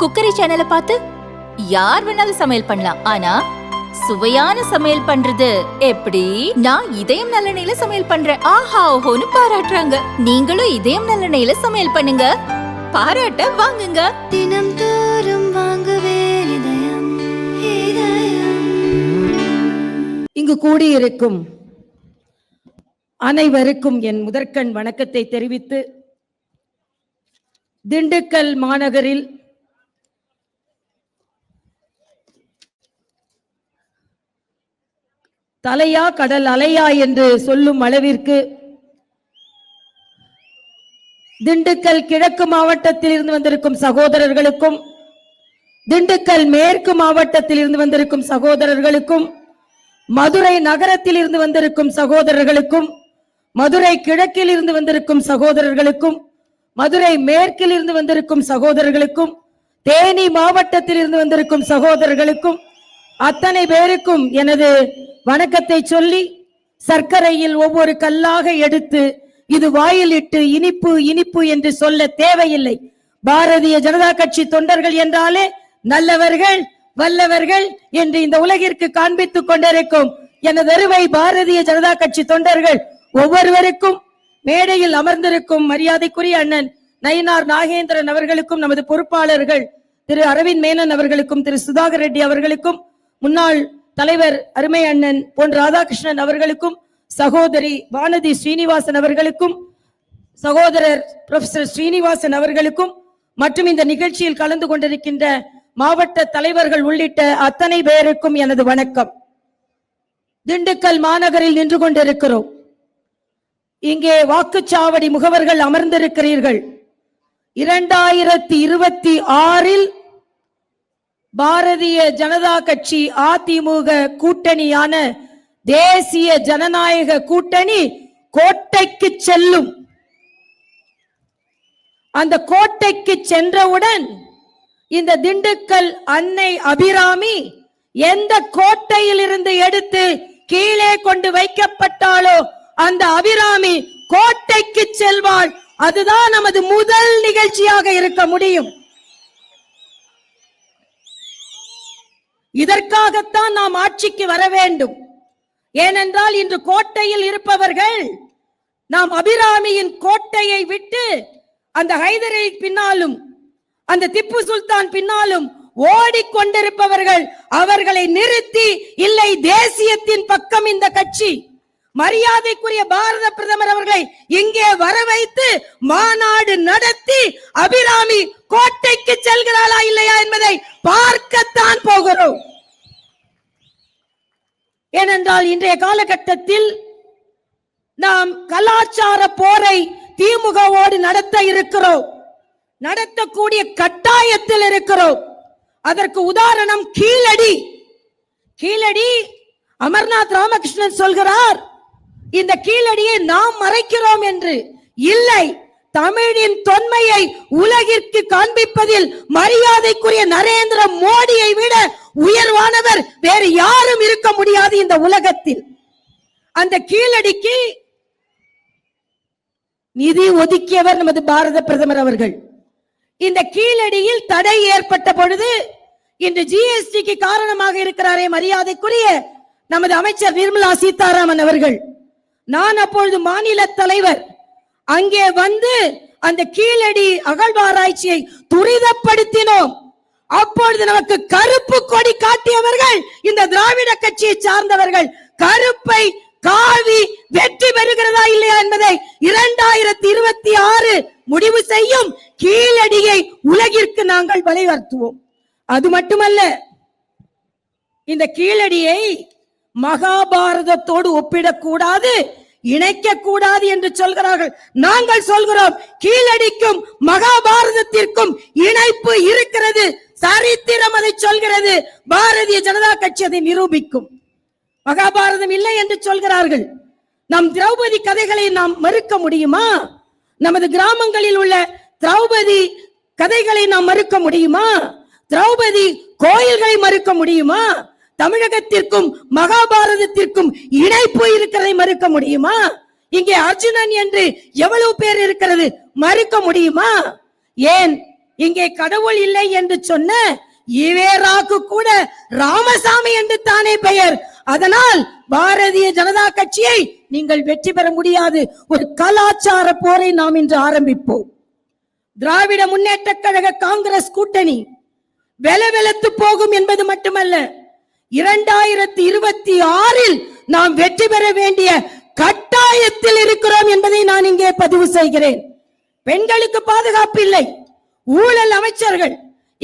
Cookery சேனலை பார்த்து யார் வேணாலும் சமையல் பண்ணலாம். ஆனா சுவையான சமையல் பண்றது எப்படி? நான் இதயம் நல்லெண்ணெயில சமையல் பண்றேன். ஆஹா ஓஹோன்னு பாராட்டுறாங்க. நீங்களும் இதயம் நல்லெண்ணெயில சமையல் பண்ணுங்க. பாராட்ட வாங்குங்க. தினம் தோறும் வாங்குவே இதயம் இதயம். இங்கு கூடியிருக்கும் அனைவருக்கும் என் முதற்கண் வணக்கத்தை தெரிவித்து திண்டுக்கல் மாநகரில் தலையா கடல் அலையா என்று சொல்லும் அளவிற்கு திண்டுக்கல் கிழக்கு மாவட்டத்தில் இருந்து வந்திருக்கும் சகோதரர்களுக்கும் திண்டுக்கல் மேற்கு மாவட்டத்தில் இருந்து வந்திருக்கும் சகோதரர்களுக்கும் மதுரை நகரத்தில் இருந்து வந்திருக்கும் சகோதரர்களுக்கும் மதுரை கிழக்கில் இருந்து வந்திருக்கும் சகோதரர்களுக்கும் மதுரை மேற்கில் இருந்து வந்திருக்கும் சகோதரர்களுக்கும் தேனி மாவட்டத்தில் இருந்து வந்திருக்கும் சகோதரர்களுக்கும் அத்தனை பேருக்கும் எனது வணக்கத்தை சொல்லி சர்க்கரையில் ஒவ்வொரு கல்லாக எடுத்து இது வாயிலிட்டு இனிப்பு இனிப்பு என்று சொல்ல தேவையில்லை. பாரதிய ஜனதா கட்சி தொண்டர்கள் என்றாலே நல்லவர்கள் வல்லவர்கள் என்று இந்த உலகிற்கு காண்பித்துக் கொண்டிருக்கும் எனது அருவை பாரதிய ஜனதா கட்சி தொண்டர்கள் ஒவ்வொருவருக்கும் மேடையில் அமர்ந்திருக்கும் மரியாதைக்குரிய அண்ணன் நயினார் நாகேந்திரன் அவர்களுக்கும் நமது பொறுப்பாளர்கள் திரு அரவிந்த் மேனன் அவர்களுக்கும் திரு சுதாகர் ரெட்டி அவர்களுக்கும் முன்னாள் தலைவர் அருமை அண்ணன் பொன் ராதாகிருஷ்ணன் அவர்களுக்கும் சகோதரி வானதி ஸ்ரீனிவாசன் அவர்களுக்கும் சகோதரர் ப்ரொஃபசர் ஸ்ரீனிவாசன் அவர்களுக்கும் மற்றும் இந்த நிகழ்ச்சியில் கலந்து கொண்டிருக்கின்ற மாவட்ட தலைவர்கள் உள்ளிட்ட அத்தனை பேருக்கும் எனது வணக்கம். திண்டுக்கல் மாநகரில் நின்று கொண்டிருக்கிறோம். இங்கே வாக்குச்சாவடி முகவர்கள் அமர்ந்திருக்கிறீர்கள். இரண்டாயிரத்தி இருபத்தி ஆறில் பாரதிய ஜனதா கட்சி அதிமுக கூட்டணியான தேசிய ஜனநாயக கூட்டணி கோட்டைக்கு செல்லும். அந்த கோட்டைக்கு சென்றவுடன் இந்த திண்டுக்கல் அன்னை அபிராமி எந்த கோட்டையில் இருந்து எடுத்து கீழே கொண்டு வைக்கப்பட்டாலோ அந்த அபிராமி கோட்டைக்கு செல்வாள். அதுதான் நமது முதல் நிகழ்ச்சியாக இருக்க முடியும். இதற்காகத்தான் நாம் ஆட்சிக்கு வர வேண்டும். ஏனென்றால் இன்று கோட்டையில் இருப்பவர்கள் நாம் அபிராமியின் கோட்டையை விட்டு அந்த ஹைதரை பின்னாலும் அந்த திப்பு சுல்தான் பின்னாலும் ஓடிக்கொண்டிருப்பவர்கள் அவர்களை நிறுத்தி இல்லை தேசியத்தின் பக்கம் இந்த கட்சி. மரியாதைக்குரிய பாரத பிரதமர் அவர்களை இங்கே வர வைத்து மாநாடு நடத்தி அபிராமி கோட்டைக்கு செல்கிறாளா இல்லையா என்பதை பார்க்கத்தான் போகிறோம். ஏனென்றால் இன்றைய காலகட்டத்தில் நாம் கலாச்சார போரை திமுகவோடு நடத்த இருக்கிறோம். நடத்தக்கூடிய கட்டாயத்தில் இருக்கிறோம். அதற்கு உதாரணம் கீழடி. கீழடி அமர்நாத் ராமகிருஷ்ணன் சொல்கிறார் இந்த கீழடியை நாம் மறைக்கிறோம் என்று. இல்லை தமிழின் தொன்மையை உலகிற்கு காண்பிப்பதில் மரியாதைக்குரிய நரேந்திர மோடியை விட உயர்வானவர் வேறு யாரும் இருக்க முடியாது இந்த உலகத்தில். அந்த கீழடிக்கு நிதி ஒதுக்கியவர் நமது பாரத பிரதமர் அவர்கள். இந்த கீழடியில் தடை ஏற்பட்ட பொழுது இன்று ஜிஎஸ்டிக்கு காரணமாக இருக்கிறாரே மரியாதைக்குரிய நமது அமைச்சர் நிர்மலா சீதாராமன் அவர்கள். நான் அப்பொழுது மாநில தலைவர். அங்கே வந்து அந்த கீழடி அகழ்வாராய்ச்சியை துரிதப்படுத்தினோம். அப்பொழுது நமக்கு கருப்பு கொடி காட்டியவர்கள் இந்த திராவிட கட்சியை சார்ந்தவர்கள் கருப்பை காவி வெற்றி பெறுகிறதா இல்லையா என்பதை இரண்டாயிரத்தி இருபத்தி ஆறு முடிவு செய்யும் கீழடியை உலகிற்கு நாங்கள் வலியுறுத்துவோம் அது மட்டுமல்ல இந்த கீழடியை மகாபாரதத்தோடு ஒப்பிடக்கூடாது இணைக்க கூடாது என்று சொல்கிறார்கள். நாங்கள் சொல்கிறோம் கீழடிக்கும் மகாபாரதத்திற்கும் இணைப்பு இருக்கிறது சரித்திரம் அதை சொல்கிறது. பாரதிய ஜனதா கட்சி அதை நிரூபிக்கும். மகாபாரதம் இல்லை என்று சொல்கிறார்கள். நம் திரௌபதி கதைகளை நாம் மறுக்க முடியுமா? நமது கிராமங்களில் உள்ள திரௌபதி கதைகளை நாம் மறுக்க முடியுமா? திரௌபதி கோயில்களை மறுக்க முடியுமா? தமிழகத்திற்கும் மகாபாரதத்திற்கும் இணைப்பு இருக்கிறதை மறுக்க முடியுமா? இங்கே அர்ஜுனன் என்று எவ்வளவு பேர் இருக்கிறது மறுக்க முடியுமா? ஏன்? இங்கே கடவுள் இல்லை என்று சொன்ன ஈவேராக்கு கூட ராமசாமி என்று தானே பெயர். அதனால் பாரதிய ஜனதா கட்சியை நீங்கள் வெற்றி பெற முடியாது. ஒரு கலாச்சார போரை நாம் இன்று ஆரம்பிப்போம். திராவிட முன்னேற்ற கழக காங்கிரஸ் கூட்டணி வெல வெலத்து போகும் என்பது மட்டுமல்ல இரண்டாயிரத்தி இருபத்தி ஆறில் நாம் வெற்றி பெற வேண்டிய கட்டாயத்தில் இருக்கிறோம் என்பதை நான் இங்கே பதிவு செய்கிறேன். பெண்களுக்கு பாதுகாப்பு இல்லை. ஊழல் அமைச்சர்கள்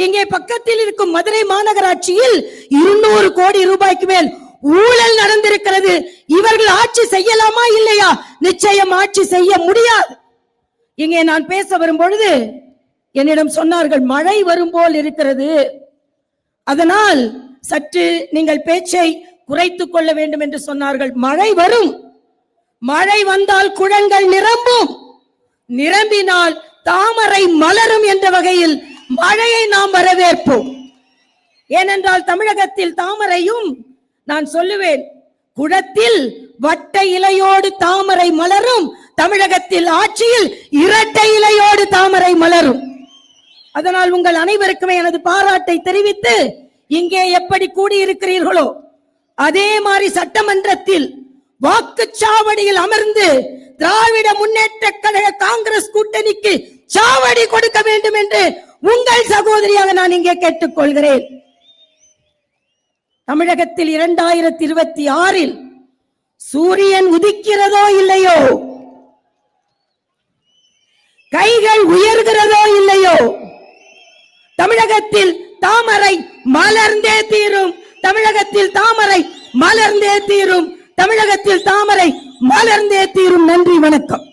இங்கே பக்கத்தில் இருக்கும் மதுரை மாநகராட்சியில் இருநூறு கோடி ரூபாய்க்கு மேல் ஊழல் நடந்திருக்கிறது. இவர்கள் ஆட்சி செய்யலாமா இல்லையா? நிச்சயம் ஆட்சி செய்ய முடியாது. இங்கே நான் பேச வரும்பொழுது என்னிடம் சொன்னார்கள் மழை வரும் போல் இருக்கிறது. அதனால் சற்று நீங்கள் பேச்சை குறைத்துக் கொள்ள வேண்டும் என்று சொன்னார்கள். மழை வரும். மழை வந்தால் குளங்கள் நிரம்பும். நிரம்பினால் தாமரை மலரும் என்ற வகையில் மழையை நாம் வரவேற்போம். ஏனென்றால் தமிழகத்தில் தாமரையும் நான் சொல்லுவேன் குளத்தில் வட்ட இலையோடு தாமரை மலரும். தமிழகத்தில் ஆட்சியில் இரட்டை இலையோடு தாமரை மலரும். அதனால் உங்கள் அனைவருக்குமே எனது பாராட்டை தெரிவித்து இங்கே எப்படி கூடியிருக்கிறீர்களோ அதே மாதிரி சட்டமன்றத்தில் வாக்குச்சாவடியில் அமர்ந்து திராவிட முன்னேற்ற கழக காங்கிரஸ் கூட்டணிக்கு சாவடி கொடுக்க வேண்டும் என்று உங்கள் சகோதரியாக நான் இங்கே கேட்டுக்கொள்கிறேன். தமிழகத்தில் இரண்டாயிரத்தி இருபத்தி ஆறில் சூரியன் உதிக்கிறதோ இல்லையோ கைகள் உயர்கிறதோ இல்லையோ தமிழகத்தில் தாமரை மலர்ந்தே தீரும். தமிழகத்தில் தாமரை மலர்ந்தே தீரும். தமிழகத்தில் தாமரை மலர்ந்தே தீரும். நன்றி வணக்கம்.